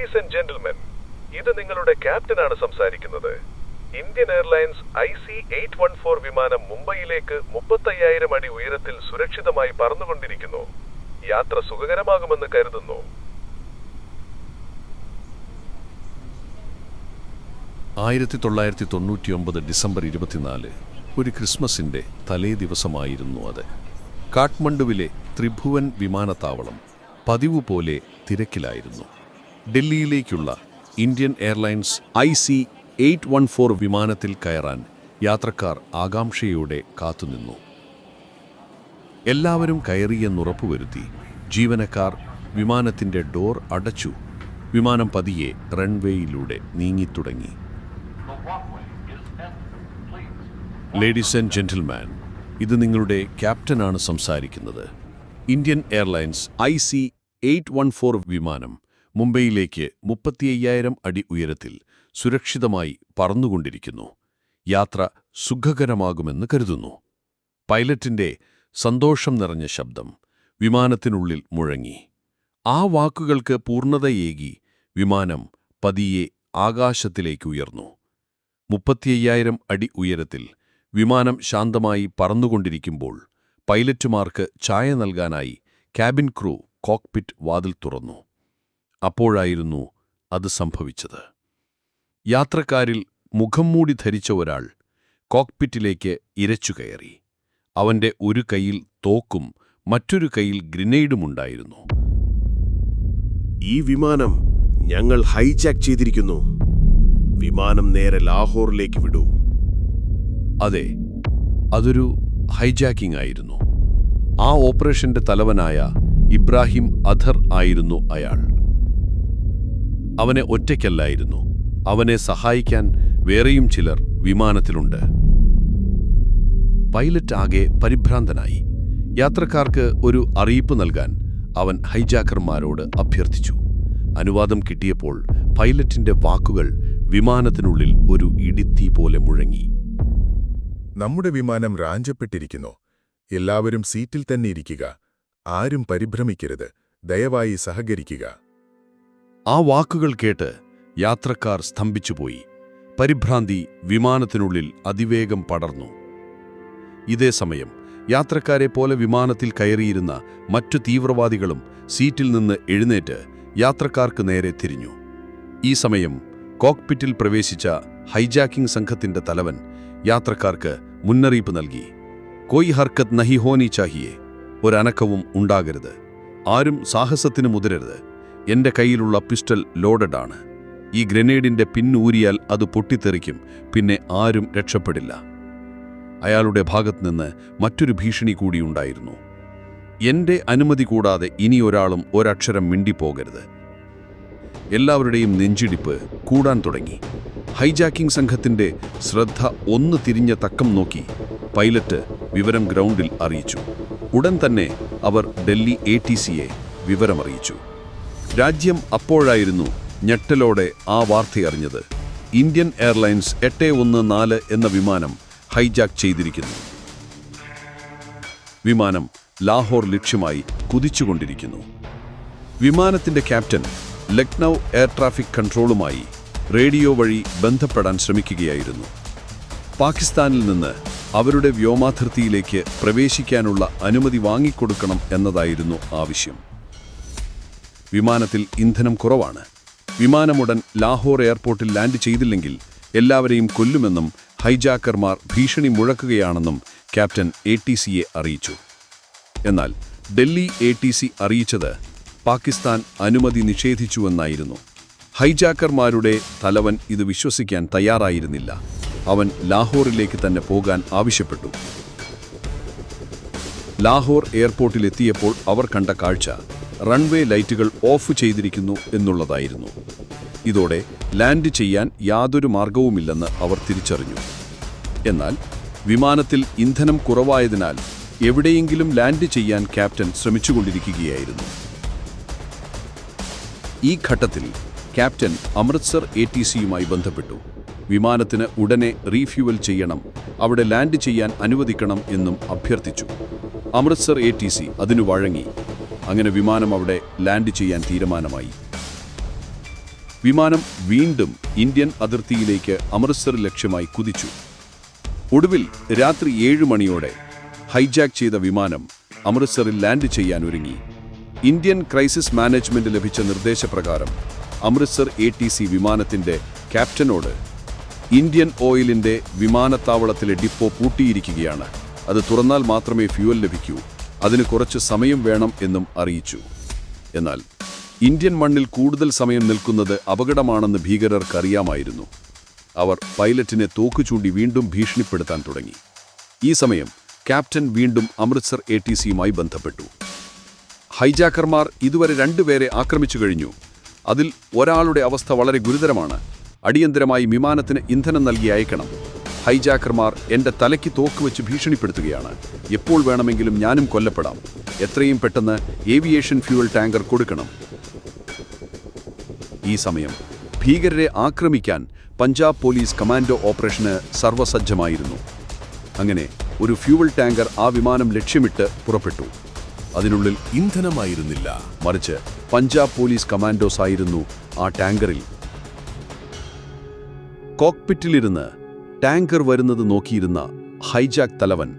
Ladies and gentlemen ഇത് നിങ്ങളുടെ ക്യാപ്റ്റനാണ് സംസാരിക്കുന്നത്. Indian Airlines I C eight one four വിമാനം മുംബൈയിലേക്ക് മുപ്പത്തയ്യായിരം അടി ഉയരത്തിൽ സുരക്ഷിതമായി പറന്നുകൊണ്ടിരിക്കുന്നു. യാത്ര സുഖകരമാകുമെന്ന് കരുതുന്നു. ആയിരത്തി തൊള്ളായിരത്തി തൊണ്ണൂറ്റിയൊമ്പത് ഡിസംബർ ഇരുപത്തിനാല് ഒരു ക്രിസ്മസിന്റെ തലേ ദിവസമായിരുന്നു അത്. കാഠ്മണ്ഡുവിലെ ത്രിഭുവൻ വിമാനത്താവളം പതിവ് പോലെ തിരക്കിലായിരുന്നു. ഡൽഹിയിലേക്കുള്ള Indian Airlines I C eight one four വിമാനത്തിൽ കയറാൻ യാത്രക്കാർ ആകാംക്ഷയോടെ കാത്തുനിന്നു. എല്ലാവരും കയറിയെന്നുറപ്പുവരുത്തി ജീവനക്കാർ വിമാനത്തിന്റെ ഡോർ അടച്ചു. വിമാനം പതിയെ റൺവേയിലൂടെ നീങ്ങിത്തുടങ്ങി. ലേഡീസ് ആൻഡ് ജെന്റിൽമാൻ ഇത് നിങ്ങളുടെ ക്യാപ്റ്റനാണ് സംസാരിക്കുന്നത്. Indian Airlines I C eight one four വിമാനം മുംബൈയിലേക്ക് മുപ്പത്തിയ്യായിരം അടി ഉയരത്തിൽ സുരക്ഷിതമായി പറന്നുകൊണ്ടിരിക്കുന്നു. യാത്ര സുഖകരമാകുമെന്ന് കരുതുന്നു. പൈലറ്റിന്റെ സന്തോഷം നിറഞ്ഞ ശബ്ദം വിമാനത്തിനുള്ളിൽ മുഴങ്ങി. ആ വാക്കുകൾക്ക് പൂർണതയേകി വിമാനം പതിയെ ആകാശത്തിലേക്ക് ഉയർന്നു. മുപ്പത്തിയ്യായിരം അടി ഉയരത്തിൽ വിമാനം ശാന്തമായി പറന്നുകൊണ്ടിരിക്കുമ്പോൾ പൈലറ്റുമാർക്ക് ചായ നൽകാനായി ക്യാബിൻ ക്രൂ കോക്പിറ്റ് വാതിൽ തുറന്നു. അപ്പോഴായിരുന്നു അത് സംഭവിച്ചത്. യാത്രക്കാരിൽ മുഖം മൂടി ധരിച്ച ഒരാൾ കോക്പിറ്റിലേക്ക് ഇരച്ചുകയറി അവന്റെ ഒരു കൈയിൽ തോക്കും മറ്റൊരു കൈയിൽ ഗ്രനേഡുമുണ്ടായിരുന്നു ഈ വിമാനം ഞങ്ങൾ ഹൈജാക്ക് ചെയ്തിരിക്കുന്നു. വിമാനം നേരെ ലാഹോറിലേക്ക് വിടൂ. അതെ അതൊരു ഹൈജാക്കിംഗ് ആയിരുന്നു. ആ ഓപ്പറേഷന്റെ തലവനായ ഇബ്രാഹിം അധർ ആയിരുന്നു അയാൾ. അവനെ ഒറ്റയ്ക്കല്ലായിരുന്നു. അവനെ സഹായിക്കാൻ വേറെയും ചിലർ വിമാനത്തിലുണ്ട്. പൈലറ്റ് ആകെ പരിഭ്രാന്തനായി. യാത്രക്കാർക്ക് ഒരു അറിയിപ്പ് നൽകാൻ അവൻ ഹൈജാക്കർമാരോട് അഭ്യർത്ഥിച്ചു. അനുവാദം കിട്ടിയപ്പോൾ പൈലറ്റിന്റെ വാക്കുകൾ വിമാനത്തിനുള്ളിൽ ഒരു ഇടിത്തീ പോലെ മുഴങ്ങി. നമ്മുടെ വിമാനം റാഞ്ചപ്പെട്ടിരിക്കുന്നു. എല്ലാവരും സീറ്റിൽ തന്നെ ഇരിക്കുക. ആരും പരിഭ്രമിക്കരുത്. ദയവായി സഹകരിക്കുക. ആ വാക്കുകൾ കേട്ട് യാത്രക്കാർ സ്തംഭിച്ചുപോയി. പരിഭ്രാന്തി വിമാനത്തിനുള്ളിൽ അതിവേഗം പടർന്നു. ഇതേ സമയം യാത്രക്കാരെ പോലെ വിമാനത്തിൽ കയറിയിരുന്ന മറ്റു തീവ്രവാദികളും സീറ്റിൽ നിന്ന് എഴുന്നേറ്റ് യാത്രക്കാർക്ക് നേരെ തിരിഞ്ഞു. ഈ സമയം കോക്പിറ്റിൽ പ്രവേശിച്ച ഹൈജാക്കിംഗ് സംഘത്തിന്റെ തലവൻ യാത്രക്കാർക്ക് മുന്നറിയിപ്പ് നൽകി. കൊയ് ഹർക്കത്ത് നഹി ഹോനി ചാഹിയെ. ഒരനക്കവും ഉണ്ടാകരുത്. ആരും സാഹസത്തിന് മുതിരരുത്. എന്റെ കയ്യിലുള്ള പിസ്റ്റൽ ലോഡഡ് ആണ്. ഈ ഗ്രനേഡിന്റെ പിന്നൂരിയാൽ അത് പൊട്ടിത്തെറിക്കും പിന്നെ ആരും രക്ഷപ്പെടില്ല. അയാളുടെ ഭാഗത്തുനിന്ന് മറ്റൊരു ഭീഷണി കൂടിയുണ്ടായിരുന്നു എന്റെ അനുമതി കൂടാതെ ഇനി ഒരാളും ഒരക്ഷരം മിണ്ടിപ്പോകരുത്. എല്ലാവരുടെയും നെഞ്ചിടിപ്പ് കൂടാൻ തുടങ്ങി. ഹൈജാക്കിംഗ് സംഘത്തിന്റെ ശ്രദ്ധ ഒന്ന് തിരിഞ്ഞ തക്കം നോക്കി പൈലറ്റ് വിവരം ഗ്രൗണ്ടിൽ അറിയിച്ചു. ഉടൻ തന്നെ അവർ ഡൽഹി എ ടി സിയെ വിവരമറിയിച്ചു. രാജ്യം അപ്പോഴായിരുന്നു ഞെട്ടലോടെ ആ വാർത്തയറിഞ്ഞത് ഇന്ത്യൻ എയർലൈൻസ് എട്ട് ഒന്ന് നാല് എന്ന വിമാനം ഹൈജാക്ക് ചെയ്തിരിക്കുന്നു. വിമാനം ലാഹോർ ലക്ഷ്യമായി കുതിച്ചുകൊണ്ടിരിക്കുന്നു. വിമാനത്തിന്റെ ക്യാപ്റ്റൻ ലക്നൗ എയർ ട്രാഫിക് കൺട്രോളുമായി റേഡിയോ വഴി ബന്ധപ്പെടാൻ ശ്രമിക്കുകയായിരുന്നു. പാകിസ്ഥാനിൽ നിന്ന് അവരുടെ വ്യോമാതിർത്തിയിലേക്ക് പ്രവേശിക്കാനുള്ള അനുമതി വാങ്ങിക്കൊടുക്കണം എന്നതായിരുന്നു ആവശ്യം. വിമാനത്തിൽ ഇന്ധനം കുറവാണ്. വിമാനമുടൻ ലാഹോർ എയർപോർട്ടിൽ ലാൻഡ് ചെയ്തില്ലെങ്കിൽ എല്ലാവരെയും കൊല്ലുമെന്നും ഹൈജാക്കർമാർ ഭീഷണി മുഴക്കുകയാണെന്നും ക്യാപ്റ്റൻ എ ടി സിയെ അറിയിച്ചു. എന്നാൽ ഡൽഹി എ ടി സി അറിയിച്ചത് പാകിസ്ഥാൻ അനുമതി നിഷേധിച്ചുവെന്നായിരുന്നു. ഹൈജാക്കർമാരുടെ തലവൻ ഇത് വിശ്വസിക്കാൻ തയ്യാറായിരുന്നില്ല. അവൻ ലാഹോറിലേക്ക് തന്നെ പോകാൻ ആവശ്യപ്പെട്ടു. ലാഹോർ എയർപോർട്ടിലെത്തിയപ്പോൾ അവർ കണ്ട കാഴ്ച റൺവേ ലൈറ്റുകൾ ഓഫ് ചെയ്തിരിക്കുന്നു എന്നുള്ളതായിരുന്നു. ഇതോടെ ലാൻഡ് ചെയ്യാൻ യാതൊരു മാർഗവുമില്ലെന്ന് അവർ തിരിച്ചറിഞ്ഞു. എന്നാൽ വിമാനത്തിൽ ഇന്ധനം കുറവായതിനാൽ എവിടെയെങ്കിലും ലാൻഡ് ചെയ്യാൻ ക്യാപ്റ്റൻ ശ്രമിച്ചുകൊണ്ടിരിക്കുകയായിരുന്നു. ഈ ഘട്ടത്തിൽ ക്യാപ്റ്റൻ അമൃത്സർ എ ടി സിയുമായി ബന്ധപ്പെട്ടു. വിമാനത്തിന് ഉടനെ റീഫ്യൂവൽ ചെയ്യണം അവിടെ ലാൻഡ് ചെയ്യാൻ അനുവദിക്കണം എന്നും അഭ്യർത്ഥിച്ചു. അമൃത്സർ എ ടി സി അതിനു വഴങ്ങി. അങ്ങനെ വിമാനം അവിടെ ലാൻഡ് ചെയ്യാൻ തീരുമാനമായി. വിമാനം വീണ്ടും ഇന്ത്യൻ അതിർത്തിയിലേക്ക് അമൃത്സർ ലക്ഷ്യമായി കുതിച്ചു. ഒടുവിൽ രാത്രി ഏഴ് മണിയോടെ ഹൈജാക്ക് ചെയ്ത വിമാനം അമൃത്സറിൽ ലാൻഡ് ചെയ്യാൻ ഒരുങ്ങി. ഇന്ത്യൻ ക്രൈസിസ് മാനേജ്മെന്റ് ലഭിച്ച നിർദ്ദേശപ്രകാരം അമൃത്സർ എ ടി സി വിമാനത്തിന്റെ ക്യാപ്റ്റനോട് ഇന്ത്യൻ ഓയിലിന്റെ വിമാനത്താവളത്തിലെ ഡിപ്പോ പൂട്ടിയിരിക്കുകയാണ്. അത് തുറന്നാൽ മാത്രമേ ഫ്യൂവൽ ലഭിക്കൂ. അതിന് കുറച്ച് സമയം വേണം എന്നും അറിയിച്ചു. എന്നാൽ ഇന്ത്യൻ മണ്ണിൽ കൂടുതൽ സമയം നിൽക്കുന്നത് അപകടമാണെന്ന് ഭീകരർക്കറിയാമായിരുന്നു. അവർ പൈലറ്റിനെ തോക്കുചൂണ്ടി വീണ്ടും ഭീഷണിപ്പെടുത്താൻ തുടങ്ങി. ഈ സമയം ക്യാപ്റ്റൻ വീണ്ടും അമൃത്സർ എ ടി സിയുമായി ബന്ധപ്പെട്ടു. ഹൈജാക്കർമാർ ഇതുവരെ രണ്ടുപേരെ ആക്രമിച്ചു കഴിഞ്ഞു. അതിൽ ഒരാളുടെ അവസ്ഥ വളരെ ഗുരുതരമാണ്. അടിയന്തരമായി വിമാനത്തിന് ഇന്ധനം നൽകി അയക്കണം. ഹൈജാക്കർമാർ എന്റെ തലയ്ക്ക് തോക്ക് വെച്ച് ഭീഷണിപ്പെടുത്തുകയാണ്. എപ്പോൾ വേണമെങ്കിലും ഞാനും കൊല്ലപ്പെടാം. എത്രയും പെട്ടെന്ന് ഏവിയേഷൻ ഫ്യൂവൽ ടാങ്കർ കൊടുക്കണം. ഈ സമയം ഭീകരരെ ആക്രമിക്കാൻ പഞ്ചാബ് പോലീസ് കമാൻഡോ ഓപ്പറേഷന് സർവസജ്ജമായിരുന്നു അങ്ങനെ ഒരു ഫ്യൂവൽ ടാങ്കർ ആ വിമാനം ലക്ഷ്യമിട്ട് പുറപ്പെട്ടു. അതിനുള്ളിൽ ഇന്ധനമായിരുന്നില്ല. മറിച്ച് പഞ്ചാബ് പോലീസ് കമാൻഡോസ് ആയിരുന്നു ആ ടാങ്കറിൽ. കോക്പിറ്റിലിരുന്ന് ടാങ്കർ വരുന്നത് നോക്കിയിരുന്ന ഹൈജാക്ക് തലവൻ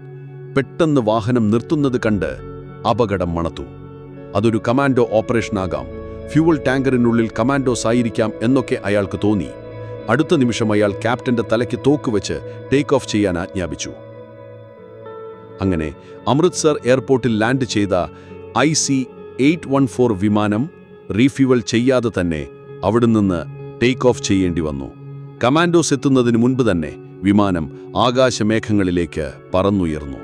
പെട്ടെന്ന് വാഹനം നിർത്തുന്നത് കണ്ട് അപകടം മണത്തു. അതൊരു കമാൻഡോ ഓപ്പറേഷനാകാം ഫ്യൂവൽ ടാങ്കറിനുള്ളിൽ കമാൻഡോസ് ആയിരിക്കാം എന്നൊക്കെ അയാൾക്ക് തോന്നി. അടുത്ത നിമിഷം അയാൾ ക്യാപ്റ്റന്റെ തലയ്ക്ക് തോക്ക് വെച്ച് ടേക്ക് ഓഫ് ചെയ്യാൻ ആജ്ഞാപിച്ചു. അങ്ങനെ അമൃത്സർ എയർപോർട്ടിൽ ലാൻഡ് ചെയ്ത I C eight one four വിമാനം റീഫ്യൂവൽ ചെയ്യാതെ തന്നെ അവിടെ നിന്ന് ടേക്ക് ഓഫ് ചെയ്യേണ്ടി വന്നു. കമാൻഡോസ് എത്തുന്നതിന് മുൻപ് തന്നെ വിമാനം ആകാശമേഘങ്ങളിലേക്ക് പറന്നുയർന്നു.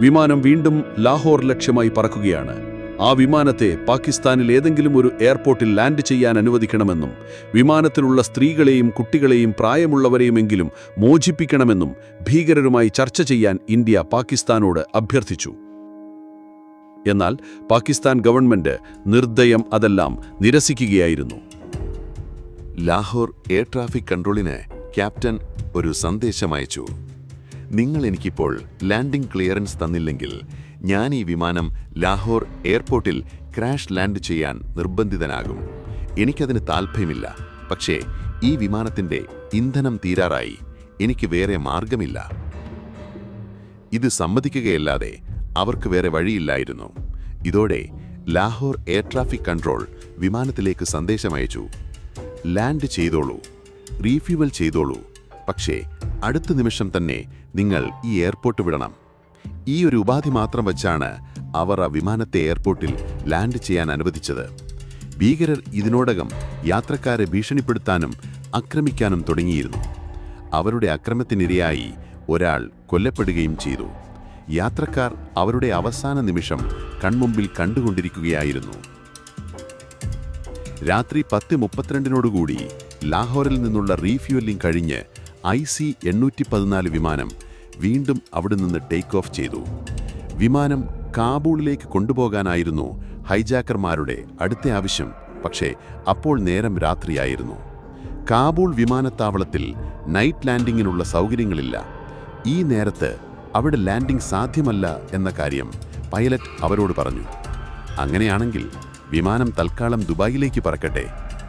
വിമാനം വീണ്ടും ലാഹോർ ലക്ഷ്യമായി പറക്കുകയാണ്. ആ വിമാനത്തെ പാകിസ്ഥാനിൽ ഏതെങ്കിലും ഒരു എയർപോർട്ടിൽ ലാൻഡ് ചെയ്യാൻ അനുവദിക്കണമെന്നും വിമാനത്തിലുള്ള സ്ത്രീകളെയും കുട്ടികളെയും പ്രായമുള്ളവരെയുമെങ്കിലും മോചിപ്പിക്കണമെന്നും ഭീകരരുമായി ചർച്ച ചെയ്യാൻ ഇന്ത്യ പാകിസ്ഥാനോട് അഭ്യർത്ഥിച്ചു. എന്നാൽ പാകിസ്ഥാൻ ഗവൺമെന്റ് നിർദ്ദയം അതെല്ലാം നിരസിക്കുകയായിരുന്നു. ലാഹോർ എയർ ട്രാഫിക് കൺട്രോളിന് ക്യാപ്റ്റൻ ഒരു സന്ദേശം അയച്ചു. നിങ്ങൾ എനിക്കിപ്പോൾ ലാൻഡിംഗ് ക്ലിയറൻസ് തന്നില്ലെങ്കിൽ ഞാൻ ഈ വിമാനം ലാഹോർ എയർപോർട്ടിൽ ക്രാഷ് ലാൻഡ് ചെയ്യാൻ നിർബന്ധിതനാകും. എനിക്കതിന് താൽപ്പര്യമില്ല. പക്ഷേ ഈ വിമാനത്തിന്റെ ഇന്ധനം തീരാറായി. എനിക്ക് വേറെ മാർഗമില്ല ഇത് സമ്മതിക്കുകയല്ലാതെ അവർക്ക് വേറെ വഴിയില്ലായിരുന്നു. ഇതോടെ ലാഹോർ എയർ ട്രാഫിക് കൺട്രോൾ വിമാനത്തിലേക്ക് സന്ദേശമയച്ചു ലാൻഡ് ചെയ്തോളൂ റീഫ്യൂവൽ ചെയ്തോളൂ. പക്ഷേ അടുത്ത നിമിഷം തന്നെ നിങ്ങൾ ഈ എയർപോർട്ട് വിടണം. ഈ ഒരു ഉപാധി മാത്രം വച്ചാണ് അവർ ആ വിമാനത്തെ എയർപോർട്ടിൽ ലാൻഡ് ചെയ്യാൻ അനുവദിച്ചത്. ഭീകരർ ഇതിനോടകം യാത്രക്കാരെ ഭീഷണിപ്പെടുത്താനും ആക്രമിക്കാനും തുടങ്ങിയിരുന്നു. അവരുടെ അക്രമത്തിനിരയായി ഒരാൾ കൊല്ലപ്പെടുകയും ചെയ്തു. യാത്രക്കാർ അവരുടെ അവസാന നിമിഷം കൺമുമ്പിൽ കണ്ടുകൊണ്ടിരിക്കുകയായിരുന്നു. രാത്രി പത്ത് മുപ്പത്തിരണ്ടിനോടുകൂടി ലാഹോറിൽ നിന്നുള്ള റീഫ്യൂവലിംഗ് കഴിഞ്ഞ് ഐ സി എണ്ണൂറ്റി പതിനാല് വിമാനം വീണ്ടും അവിടെ നിന്ന് ടേക്ക് ഓഫ് ചെയ്തു. വിമാനം കാബൂളിലേക്ക് കൊണ്ടുപോകാനായിരുന്നു ഹൈജാക്കർമാരുടെ അടുത്ത ആവശ്യം പക്ഷേ അപ്പോൾ നേരം രാത്രിയായിരുന്നു. കാബൂൾ വിമാനത്താവളത്തിൽ നൈറ്റ് ലാൻഡിങ്ങിനുള്ള സൗകര്യങ്ങളില്ല. ഈ നേരത്ത് അവിടെ ലാൻഡിംഗ് സാധ്യമല്ല എന്ന കാര്യം പൈലറ്റ് അവരോട് പറഞ്ഞു. അങ്ങനെയാണെങ്കിൽ വിമാനം തൽക്കാലം ദുബായിലേക്ക് പറക്കട്ടെ.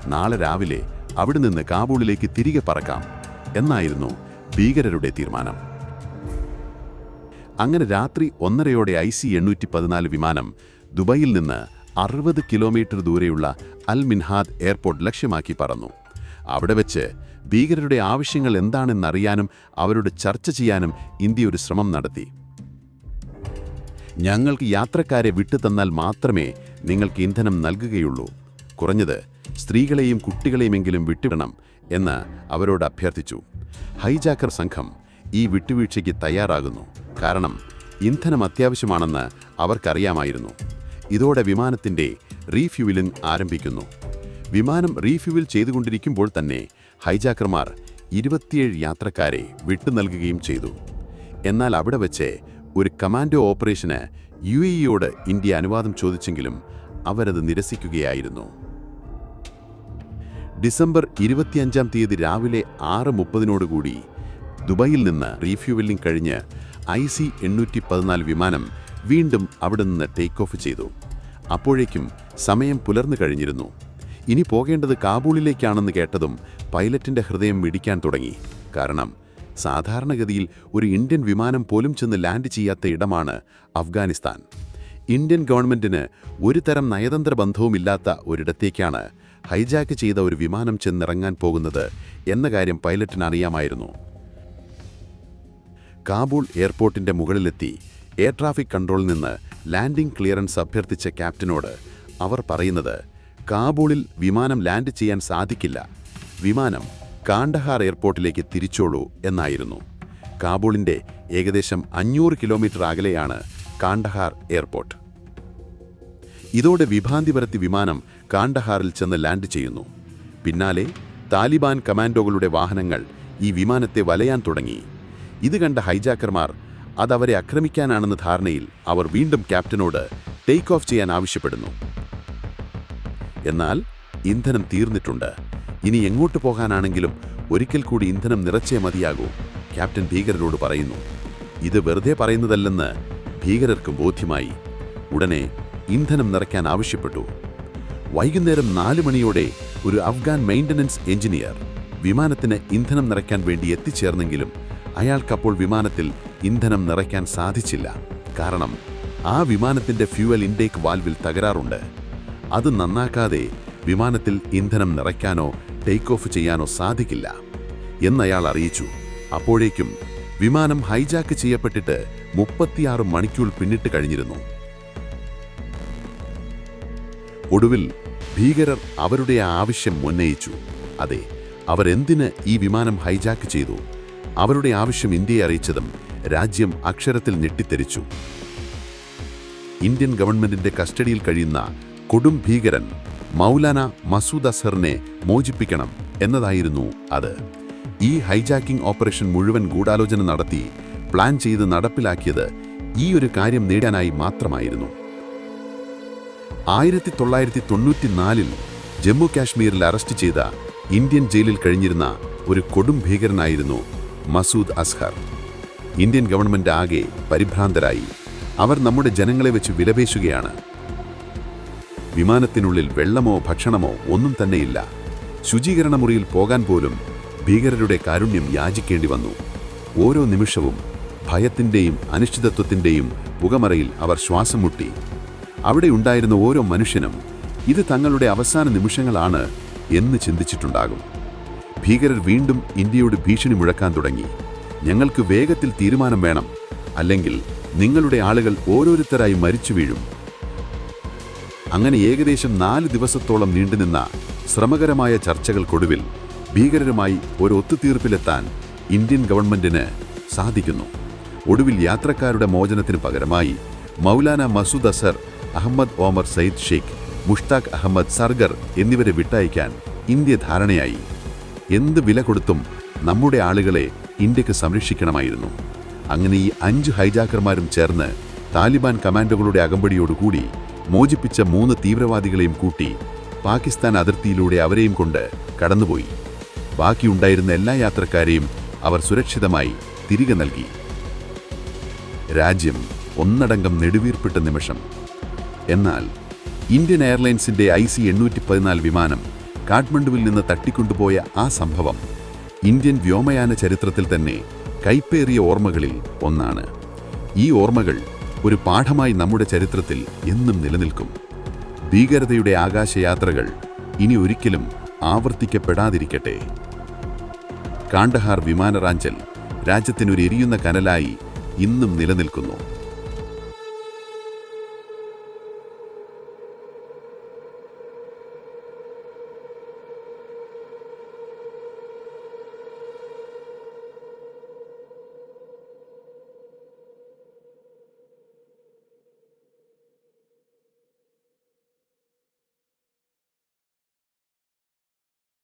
നാളെ രാവിലെ അവിടെ നിന്ന് കാബൂളിലേക്ക് തിരികെ പറക്കാം. എന്നായിരുന്നു ഭീകരരുടെ തീരുമാനം. അങ്ങനെ രാത്രി ഒന്നരയോടെ ഐ സി എണ്ണൂറ്റി പതിനാല് വിമാനം ദുബായിൽ നിന്ന് അറുപത് കിലോമീറ്റർ ദൂരെയുള്ള അൽ മിൻഹാദ് എയർപോർട്ട് ലക്ഷ്യമാക്കി പറന്നു. അവിടെ വെച്ച് ഭീകരരുടെ ആവശ്യങ്ങൾ എന്താണെന്നറിയാനും അവരോട് ചർച്ച ചെയ്യാനും ഇന്ത്യ ഒരു ശ്രമം നടത്തി. ഞങ്ങൾക്ക് യാത്രക്കാരെ വിട്ടുതന്നാൽ മാത്രമേ നിങ്ങൾക്ക് ഇന്ധനം നൽകുകയുള്ളൂ. കുറഞ്ഞത് സ്ത്രീകളെയും കുട്ടികളെയുമെങ്കിലും വിട്ടുവിടണം എന്ന് അവരോട് അഭ്യർത്ഥിച്ചു. ഹൈജാക്കർ സംഘം ഈ വിട്ടുവീഴ്ചയ്ക്ക് തയ്യാറാകുന്നു. കാരണം ഇന്ധനം അത്യാവശ്യമാണെന്ന് അവർക്കറിയാമായിരുന്നു. ഇതോടെ വിമാനത്തിന്റെ റീഫ്യൂവലിംഗ് ആരംഭിക്കുന്നു. വിമാനം റീഫ്യൂവൽ ചെയ്തുകൊണ്ടിരിക്കുമ്പോൾ തന്നെ ഹൈജാക്കർമാർ ഇരുപത്തിയേഴ് യാത്രക്കാരെ വിട്ടു നൽകുകയും ചെയ്തു. എന്നാൽ അവിടെ വെച്ച് ഒരു കമാൻഡോ ഓപ്പറേഷന് യു ഇയോട് ഇന്ത്യ അനുവാദം ചോദിച്ചെങ്കിലും അവരത് നിരസിക്കുകയായിരുന്നു. ഡിസംബർ ഇരുപത്തിയഞ്ചാം തീയതി രാവിലെ ആറ് മുപ്പതിനോടുകൂടി ദുബായിൽ നിന്ന് റീഫ്യൂവലിംഗ് കഴിഞ്ഞ് ഐ സി എണ്ണൂറ്റി പതിനാല് വിമാനം വീണ്ടും അവിടെ നിന്ന് ടേക്ക് ഓഫ് ചെയ്തു. അപ്പോഴേക്കും സമയം പുലർന്നു കഴിഞ്ഞിരുന്നു. ഇനി പോകേണ്ടത് കാബൂളിലേക്കാണെന്ന് കേട്ടതും പൈലറ്റിന്റെ ഹൃദയം മിടിക്കാൻ തുടങ്ങി. കാരണം സാധാരണഗതിയിൽ ഒരു ഇന്ത്യൻ വിമാനം പോലും ചെന്ന് ലാൻഡ് ചെയ്യാത്ത ഇടമാണ് അഫ്ഗാനിസ്ഥാൻ. ഇന്ത്യൻ ഗവൺമെന്റിന് ഒരു തരം നയതന്ത്ര ബന്ധവുമില്ലാത്ത ഒരിടത്തേക്കാണ് ഹൈജാക്ക് ചെയ്ത ഒരു വിമാനം ചെന്നിറങ്ങാൻ പോകുന്നത് എന്ന കാര്യം പൈലറ്റിന് അറിയാമായിരുന്നു. കാബൂൾ എയർപോർട്ടിന്റെ മുകളിലെത്തി എയർ ട്രാഫിക് കൺട്രോളിൽ നിന്ന് ലാൻഡിംഗ് ക്ലിയറൻസ് അഭ്യർത്ഥിച്ച ക്യാപ്റ്റനോട് അവർ പറയുന്നത് കാബൂളിൽ വിമാനം ലാൻഡ് ചെയ്യാൻ സാധിക്കില്ല. വിമാനം കാണ്ടഹാർ എയർപോർട്ടിലേക്ക് തിരിച്ചോളൂ എന്നായിരുന്നു. കാബൂളിന്റെ ഏകദേശം അഞ്ഞൂറ് കിലോമീറ്റർ അകലെയാണ് കാണ്ടഹാർ എയർപോർട്ട്. ഇതോടെ വിഭാന്തി പരത്തി വിമാനം കാണ്ഡഹാറിൽ ചെന്ന് ലാൻഡ് ചെയ്യുന്നു. പിന്നാലെ താലിബാൻ കമാൻഡോകളുടെ വാഹനങ്ങൾ ഈ വിമാനത്തെ വലയാൻ തുടങ്ങി. ഇത് കണ്ട ഹൈജാക്കർമാർ അതവരെ ആക്രമിക്കാനാണെന്ന ധാരണയിൽ അവർ വീണ്ടും ക്യാപ്റ്റനോട് ടേക്ക് ഓഫ് ചെയ്യാൻ ആവശ്യപ്പെടുന്നു. എന്നാൽ ഇന്ധനം തീർന്നിട്ടുണ്ട്. ഇനി എങ്ങോട്ട് പോകാനാണെങ്കിലും ഒരിക്കൽ കൂടി ഇന്ധനം നിറച്ചേ മതിയാകൂ ക്യാപ്റ്റൻ ഭീകരരോട് പറയുന്നു. ഇത് വെറുതെ പറയുന്നതല്ലെന്ന് ഭീകരർക്കും ബോധ്യമായി. ഉടനെ ഇന്ധനം നിറയ്ക്കാൻ ആവശ്യപ്പെട്ടു. വൈകുന്നേരം നാല് മണിയോടെ ഒരു അഫ്ഗാൻ മെയിന്റനൻസ് എഞ്ചിനീയർ വിമാനത്തിന് ഇന്ധനം നിറയ്ക്കാൻ വേണ്ടി എത്തിച്ചേർന്നെങ്കിലും അയാൾക്കപ്പോൾ വിമാനത്തിൽ ഇന്ധനം നിറയ്ക്കാൻ സാധിച്ചില്ല. കാരണം ആ വിമാനത്തിന്റെ ഫ്യൂവൽ ഇൻടേക്ക് വാൽവിൽ തകരാറുണ്ട്. അത് നന്നാക്കാതെ വിമാനത്തിൽ ഇന്ധനം നിറയ്ക്കാനോ ടേക്ക് ഓഫ് ചെയ്യാനോ സാധിക്കില്ല എന്നയാൾ അറിയിച്ചു. അപ്പോഴേക്കും വിമാനം ഹൈജാക്ക് ചെയ്യപ്പെട്ടിട്ട് മുപ്പത്തിയാറ് മണിക്കൂർ പിന്നിട്ട് കഴിഞ്ഞിരുന്നു. ഒടുവിൽ ഭീകരർ അവരുടെ ആവശ്യം ഉന്നയിച്ചു. അതെ അവരെന്തിന് ഈ വിമാനം ഹൈജാക്ക് ചെയ്തു? അവരുടെ ആവശ്യം ഇന്ത്യയെ അറിയിച്ചതും രാജ്യം അക്ഷരത്തിൽ ഞെട്ടിത്തെരിച്ചു ഇന്ത്യൻ ഗവൺമെന്റിന്റെ കസ്റ്റഡിയിൽ കഴിയുന്ന കൊടും ഭീകരൻ മൗലാന മസൂദ് അസറിനെ മോചിപ്പിക്കണം എന്നതായിരുന്നു അത്. ഈ ഹൈജാക്കിംഗ് ഓപ്പറേഷൻ മുഴുവൻ ഗൂഢാലോചന നടത്തി പ്ലാൻ ചെയ്ത് നടപ്പിലാക്കിയത് ഈ ഒരു കാര്യം നേടാനായി മാത്രമായിരുന്നു. ആയിരത്തി തൊള്ളായിരത്തി തൊണ്ണൂറ്റിനാലിൽ ജമ്മു കാശ്മീരിൽ അറസ്റ്റ് ചെയ്ത ഇന്ത്യൻ ജയിലിൽ കഴിഞ്ഞിരുന്ന ഒരു കൊടും ഭീകരനായിരുന്നു മസൂദ് അസ്ഹർ. ഇന്ത്യൻ ഗവൺമെന്റ് ആകെ പരിഭ്രാന്തരായി. അവർ നമ്മുടെ ജനങ്ങളെ വെച്ച് വിലപേശുകയാണ്. വിമാനത്തിനുള്ളിൽ വെള്ളമോ ഭക്ഷണമോ ഒന്നും തന്നെയില്ല. ശുചീകരണ മുറിയിൽ പോകാൻ പോലും ഭീകരരുടെ കാരുണ്യം യാചിക്കേണ്ടി വന്നു. ഓരോ നിമിഷവും ഭയത്തിന്റെയും അനിശ്ചിതത്വത്തിന്റെയും പുകമറയിൽ അവർ ശ്വാസം മുട്ടി. അവിടെ ഉണ്ടായിരുന്ന ഓരോ മനുഷ്യനും ഇത് തങ്ങളുടെ അവസാന നിമിഷങ്ങളാണ് എന്ന് ചിന്തിച്ചിട്ടുണ്ടാകും. ഭീകരർ വീണ്ടും ഇന്ത്യയോട് ഭീഷണി മുഴക്കാൻ തുടങ്ങി. ഞങ്ങൾക്ക് വേഗത്തിൽ തീരുമാനം വേണം. അല്ലെങ്കിൽ നിങ്ങളുടെ ആളുകൾ ഓരോരുത്തരായി മരിച്ചു വീഴും. അങ്ങനെ ഏകദേശം നാല് ദിവസത്തോളം നീണ്ടുനിന്ന ശ്രമകരമായ ചർച്ചകൾക്കൊടുവിൽ ഭീകരരുമായി ഒരു ഒത്തുതീർപ്പിലെത്താൻ ഇന്ത്യൻ ഗവൺമെന്റിന് സാധിക്കുന്നു. ഒടുവിൽ യാത്രക്കാരുടെ മോചനത്തിന് പകരമായി മൗലാന മസൂദ് അസർ അഹമ്മദ് ഓമർ സയ്യിദ് ഷെയ്ഖ് മുഷ്താഖ് അഹമ്മദ് സർഗർ എന്നിവരെ വിട്ടയക്കാൻ ഇന്ത്യ ധാരണയായി. എന്ത് വില കൊടുത്തും നമ്മുടെ ആളുകളെ ഇന്ത്യയ്ക്ക് സംരക്ഷിക്കണമായിരുന്നു. അങ്ങനെ ഈ അഞ്ച് ഹൈജാക്കർമാരും ചേർന്ന് താലിബാൻ കമാൻഡോകളുടെ അകമ്പടിയോടുകൂടി മോചിപ്പിച്ച മൂന്ന് തീവ്രവാദികളെയും കൂട്ടി പാകിസ്ഥാൻ അതിർത്തിയിലൂടെ അവരെയും കൊണ്ട് കടന്നുപോയി. ബാക്കിയുണ്ടായിരുന്ന എല്ലാ യാത്രക്കാരെയും അവർ സുരക്ഷിതമായി തിരികെ നൽകി. രാജ്യം ഒന്നടങ്കം നെടുവീർപ്പിട്ട നിമിഷം എന്നാൽ ഇന്ത്യൻ എയർലൈൻസിന്റെ ഐ സി എണ്ണൂറ്റി പതിനാല് വിമാനം കാഠ്മണ്ഡുവിൽ നിന്ന് തട്ടിക്കൊണ്ടുപോയ ആ സംഭവം ഇന്ത്യൻ വ്യോമയാന ചരിത്രത്തിൽ തന്നെ കൈപ്പേറിയ ഓർമ്മകളിൽ ഒന്നാണ്. ഈ ഓർമ്മകൾ ഒരു പാഠമായി നമ്മുടെ ചരിത്രത്തിൽ എന്നും നിലനിൽക്കും. ഭീകരതയുടെ ആകാശയാത്രകൾ ഇനി ഒരിക്കലും ആവർത്തിക്കപ്പെടാതിരിക്കട്ടെ. കാണ്ഡഹാർ വിമാനറാഞ്ചൽ രാജ്യത്തിനൊരു എരിയുന്ന കനലായി ഇന്നും നിലനിൽക്കുന്നു.